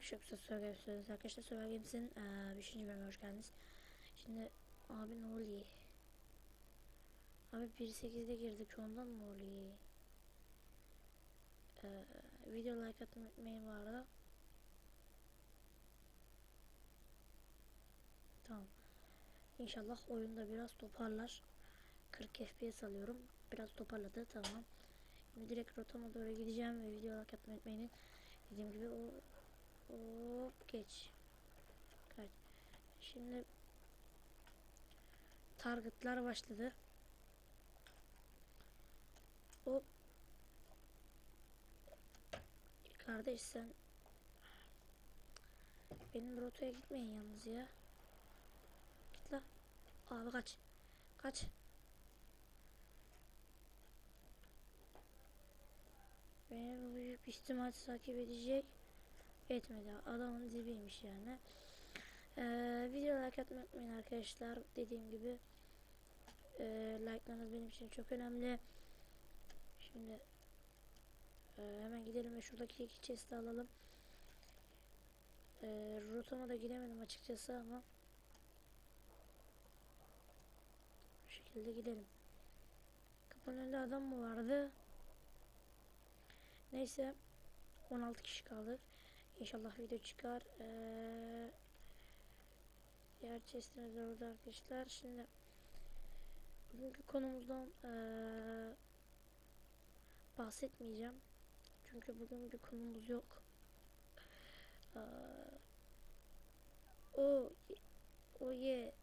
Çok kısa Survival Games'iniz arkadaşlar. Survival Games'in eee 5. bölümüne hoş geldiniz. Şimdi abi ne oluyor? Abi 1.8'de girdik ondan mı oluyor? Eee video like atmayı unutmayın bu arada. Tamam. İnşallah oyunda biraz toparlar. 40 FPS alıyorum. Biraz toparladı tamam. Şimdi direkt rotama doğru gideceğim ve video like atmayı unutmayın. Dediğim gibi o Hop geç. Kaç. Şimdi targetlar başladı. Hop. Kardeş sen benim rotaya gitmeyin yalnız ya. Git la. Abi kaç. Kaç. Beni büyük ihtimal takip edecek etmedi. Adamın dibiymiş yani. Ee, video like atmayı unutmayın arkadaşlar. Dediğim gibi e, like'larınız benim için çok önemli. Şimdi e, hemen gidelim ve şuradaki iki chest'i alalım. E, rotama da gidemedim açıkçası ama bu şekilde gidelim. Kapının önünde adam mı vardı? Neyse 16 kişi kaldı. İnşallah video çıkar. Ee, diğer chestimiz orada arkadaşlar. Şimdi bugünkü konumuzdan ee, bahsetmeyeceğim. Çünkü bugün bir konumuz yok. Ee, o o ye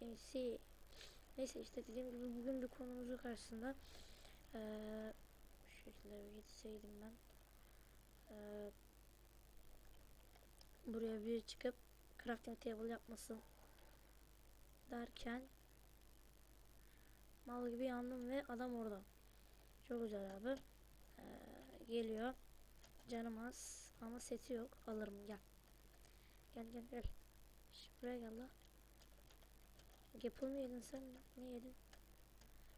MC Neyse işte dediğim gibi bugün bir konumuz yok aslında. Ee, şu şekilde gitseydim ben. Ee, buraya bir çıkıp crafting table yapmasın derken mal gibi yandım ve adam orada. Çok güzel abi. Ee, geliyor. Canım az ama seti yok. Alırım gel. Gel gel gel. Şş, buraya gel la. Gapple mı yedin sen? Ne yedin?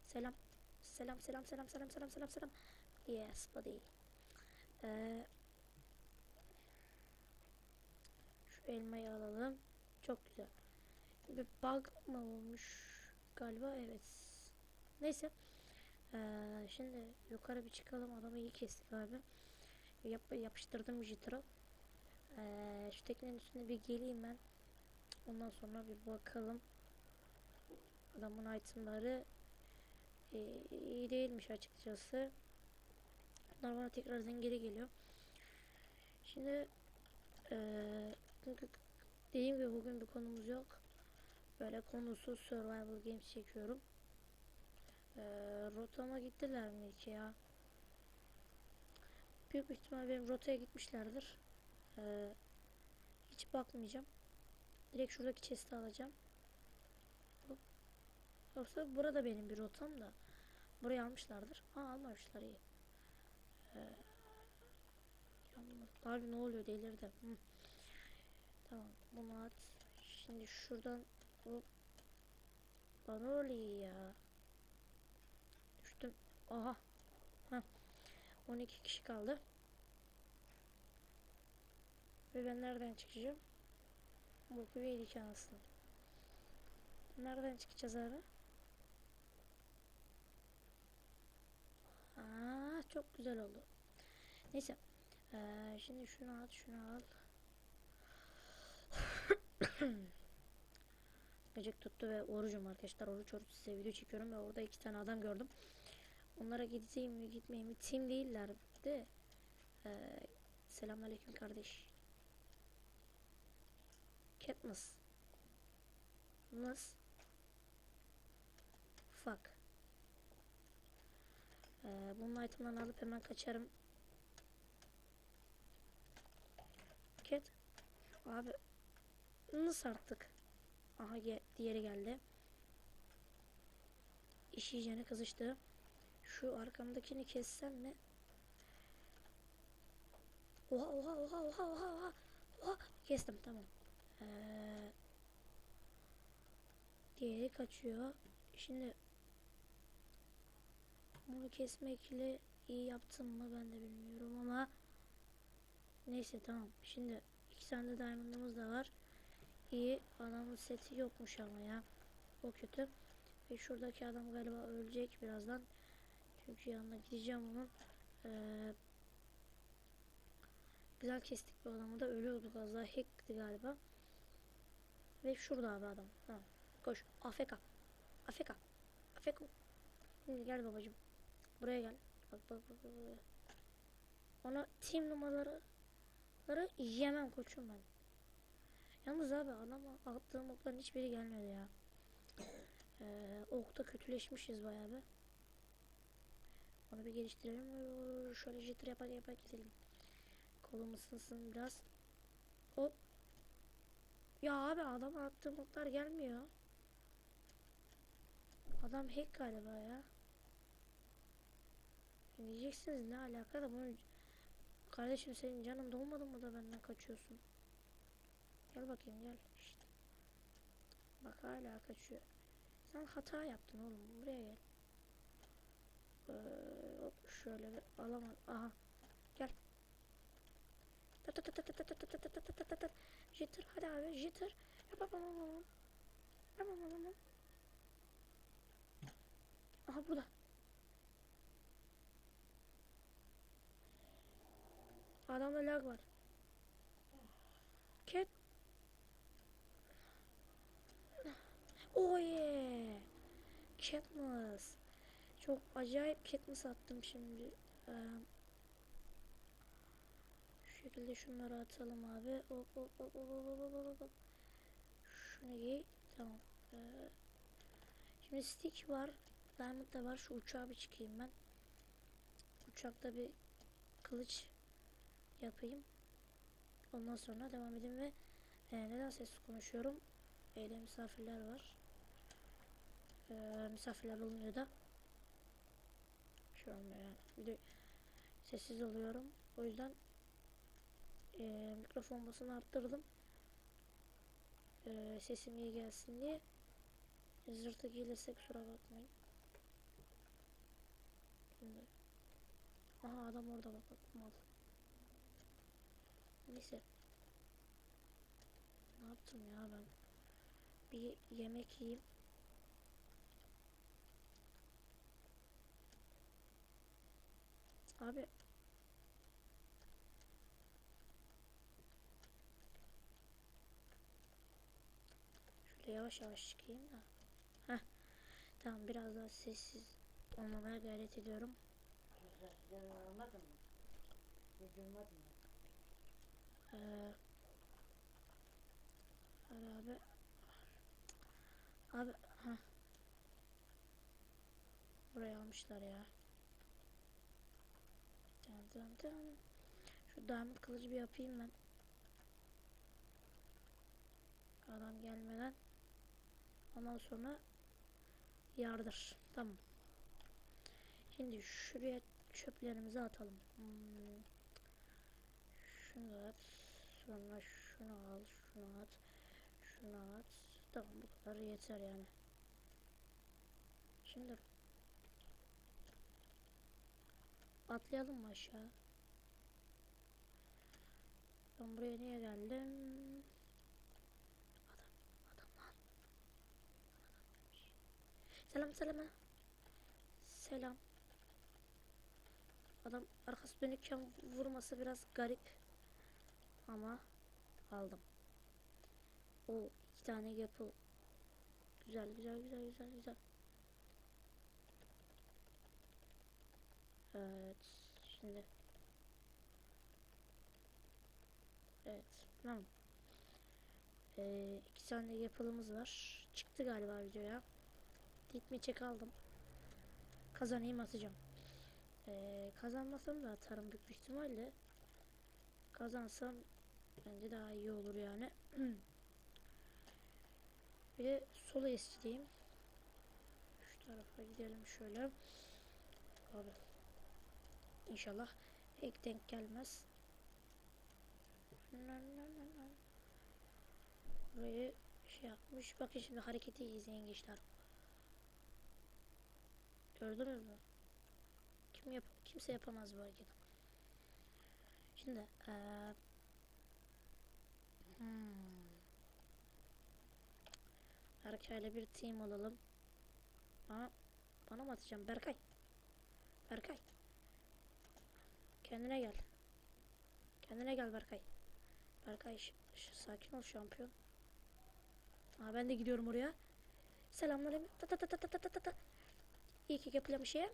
Selam. Selam selam selam selam selam selam selam. Yes buddy. Ee, Çok güzel. Bir bug mı olmuş galiba? Evet. Neyse. Ee, şimdi yukarı bir çıkalım. Adamı iyi kestik abi. Yap, yapıştırdım jitter'ı. Ee, şu teknenin üstüne bir geleyim ben. Ondan sonra bir bakalım. Adamın itemları e, iyi değilmiş açıkçası. Bunlar bana tekrardan geri geliyor. Şimdi eee dediğim gibi bugün bir konumuz yok. Böyle konusuz survival games çekiyorum. Eee rotama gittiler mi ki ya? Büyük ihtimal benim rotaya gitmişlerdir. Eee hiç bakmayacağım. Direkt şuradaki chest'i alacağım. Yoksa burada benim bir rotam da. Burayı almışlardır. Aa almamışlar iyi. Ee, Harbi ne oluyor delirdi. Hı. Tamam bunu at. Şimdi şuradan hop. Bana oluyor ya. Düştüm. Aha. Heh. 12 kişi kaldı. Ve ben nereden çıkacağım? Boku yedik anasını. Nereden çıkacağız abi? Aa, çok güzel oldu. Neyse. Ee, şimdi şunu at, şunu al. Gıcık tuttu ve orucum arkadaşlar. Oruç oruç size video çekiyorum ve orada iki tane adam gördüm. Onlara gideceğim mi gitmeyeyim mi? Team değiller de. Ee, Selamünaleyküm kardeş. Katniss. Nasıl? Fuck. Ee, bunun itemlerini alıp hemen kaçarım. Cat. Abi. Nasıl artık? Aha diğeri geldi. İş yiyeceğine kızıştı. Şu arkamdakini kessem mi? Oha oha oha oha oha oha. Oha kestim tamam. Ee, diğeri kaçıyor. Şimdi bunu kesmekle iyi yaptım mı ben de bilmiyorum ama Neyse tamam. Şimdi iki tane de diamond'ımız da var. İyi. Adamın seti yokmuş ama ya. O kötü. Ve şuradaki adam galiba ölecek birazdan. Çünkü yanına gideceğim onun. Ee, güzel kestik bu adamı da ölüyorduk az daha hackti galiba. Ve şurada abi adam. Tamam. Koş. AFK. AFK. AFK. Şimdi gel babacım. Buraya gel. Bak bak. bak. bak. Ona team numaraları yemem koçum ben. Yalnız abi adam attığım okların hiçbiri gelmedi ya. Ee, okta kötüleşmişiz bayağı bir. Onu bir geliştirelim. Şöyle jitter yapar yapar gidelim. Kolum ısınsın biraz. Hop. Ya abi adam attığım oklar gelmiyor. Adam hack galiba ya. Diyeceksiniz ne alaka da bunu Kardeşim senin canın dolmadı mı da benden kaçıyorsun? Gel bakayım gel. İşte. Bak hala kaçıyor. Sen hata yaptın oğlum. Buraya gel. Ee, hop şöyle bir alamaz. Aha. Gel. Jitter hadi abi jitter. Yapamam. Yapamam. Aha burada. Adamda lag var. Cat Oh yeah. Katniss. Çok acayip Katniss attım şimdi. Ee, şu şekilde şunları atalım abi. Hop hop hop hop hop hop hop. Şunu giy. Tamam. Ee, şimdi stick var. Diamond da var. Şu uçağa bir çıkayım ben. Uçakta bir kılıç yapayım. Ondan sonra devam edeyim ve e, neden sessiz konuşuyorum? Evde misafirler var. Misafirler olunca da şey olmuyor yani. Bir de sessiz oluyorum. O yüzden e, mikrofon basını arttırdım. E, sesim iyi gelsin diye. Zırtı gelirse kusura bakmayın. Şimdi. Aha adam orada bak mal. Neyse. Ne yaptım ya ben? Bir yemek yiyeyim. Abi. Şöyle yavaş yavaş çıkayım da. Heh. Tamam biraz daha sessiz olmamaya gayret ediyorum. Sen almadın mı? Duymadın mı? Ee, abi. Abi ha. Buraya almışlar ya. Şu diamond kılıcı bir yapayım ben. Adam gelmeden. Ondan sonra yardır. Tamam. Şimdi şuraya çöplerimizi atalım. Hmm. Şunu at. Sonra şunu al. Şunu at. Şunu at. Tamam bu kadar yeter yani. Şimdi atlayalım mı aşağı? Ben buraya niye geldim? Adam, adam lan. Selam selam. Selam. Adam arkası dönükken vurması biraz garip. Ama aldım. O iki tane yapı. Güzel güzel güzel güzel güzel. Evet. Şimdi. Evet. Tamam. Ee, iki tane yapılımız var. Çıktı galiba videoya. Gitme çek aldım. Kazanayım atacağım. Ee, kazanmasam da atarım büyük ihtimalle. Kazansam bence daha iyi olur yani. bir de sola isteyeyim. Şu tarafa gidelim şöyle. Abi. İnşallah ek denk gelmez. Burayı şey yapmış. Bakın şimdi hareketi izleyin gençler. Gördünüz mü? Kim yap kimse yapamaz bu hareketi. Şimdi eee hmm. Berkay'la bir team olalım. Bana, bana mı atacağım? Berkay. Berkay. Kendine gel. Kendine gel Berkay. Berkay sakin ol şampiyon. Aa, ben de gidiyorum oraya. Selamlarım. Ta ta ta ta ta ta ta ta. İyi ki yapılamışım.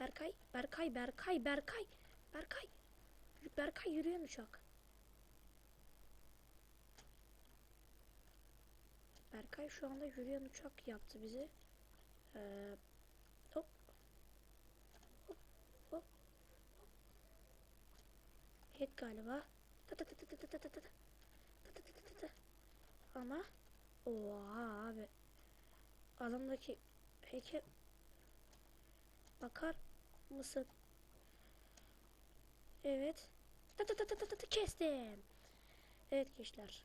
Berkay, Berkay, Berkay, Berkay. Berkay. Berkay yürüyen uçak. Berkay şu anda yürüyen uçak yaptı bizi. Ee, galiba. Ta ta ta ta ta ta. Ama oha abi. Adamdaki hack'e bakar mısın? Evet. Ta ta ta ta ta ta kestim. Evet gençler.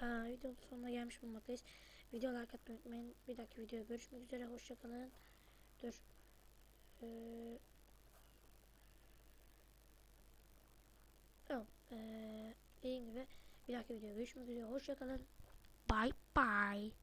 Ha, videonun sonuna gelmiş bulunmaktayız. Video like atmayı unutmayın. Bir dahaki videoda görüşmek üzere. Hoşçakalın. Dur. Ee, tamam. Ee, dediğim gibi bir dahaki videoda görüşmek üzere. Hoşçakalın. Bye bye.